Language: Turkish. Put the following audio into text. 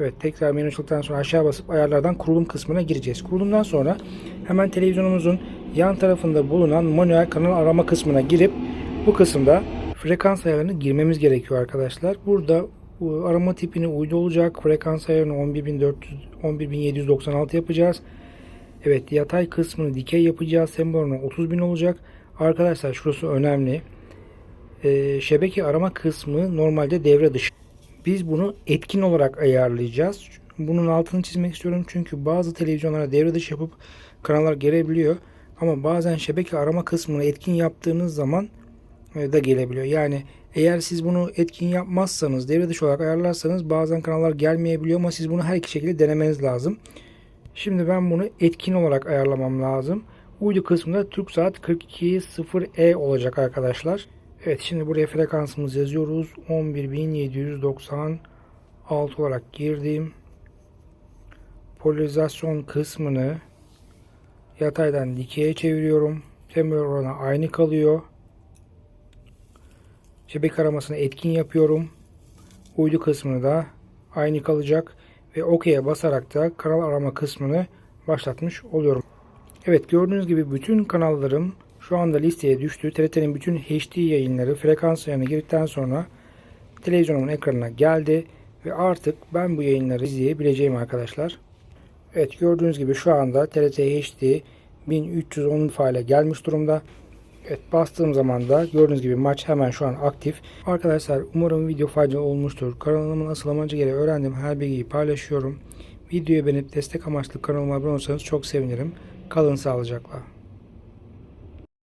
Evet tekrar menü açıldıktan sonra aşağı basıp ayarlardan kurulum kısmına gireceğiz. Kurulumdan sonra hemen televizyonumuzun yan tarafında bulunan manuel kanal arama kısmına girip bu kısımda frekans ayarlarını girmemiz gerekiyor arkadaşlar. Burada bu arama tipini uydu olacak. Frekans ayarını 11400 11796 yapacağız. Evet yatay kısmını dikey yapacağız. Sembol oranı 30.000 olacak. Arkadaşlar şurası önemli. Ee, şebeke arama kısmı normalde devre dışı. Biz bunu etkin olarak ayarlayacağız. Bunun altını çizmek istiyorum çünkü bazı televizyonlara devre dışı yapıp kanallar gelebiliyor. Ama bazen şebeke arama kısmını etkin yaptığınız zaman e, da gelebiliyor. Yani eğer siz bunu etkin yapmazsanız, devre dışı olarak ayarlarsanız bazen kanallar gelmeyebiliyor ama siz bunu her iki şekilde denemeniz lazım. Şimdi ben bunu etkin olarak ayarlamam lazım. Uydu kısmında Türk saat 42.0E olacak arkadaşlar. Evet şimdi buraya frekansımızı yazıyoruz. 11796 olarak girdim. Polarizasyon kısmını yataydan dikeye çeviriyorum. Temel oranı aynı kalıyor. Şebeke aramasını etkin yapıyorum. Uydu kısmını da aynı kalacak. Ve OK'ye basarak da kanal arama kısmını başlatmış oluyorum. Evet gördüğünüz gibi bütün kanallarım şu anda listeye düştü. TRT'nin bütün HD yayınları frekans ayarına girdikten sonra televizyonumun ekranına geldi. Ve artık ben bu yayınları izleyebileceğim arkadaşlar. Evet gördüğünüz gibi şu anda TRT HD 1310 faile gelmiş durumda. Evet bastığım zaman da gördüğünüz gibi maç hemen şu an aktif. Arkadaşlar umarım video faydalı olmuştur. Kanalımın asıl amacı gereği öğrendiğim her bilgiyi paylaşıyorum. Videoyu beğenip destek amaçlı kanalıma abone olursanız çok sevinirim. Kalın sağlıcakla.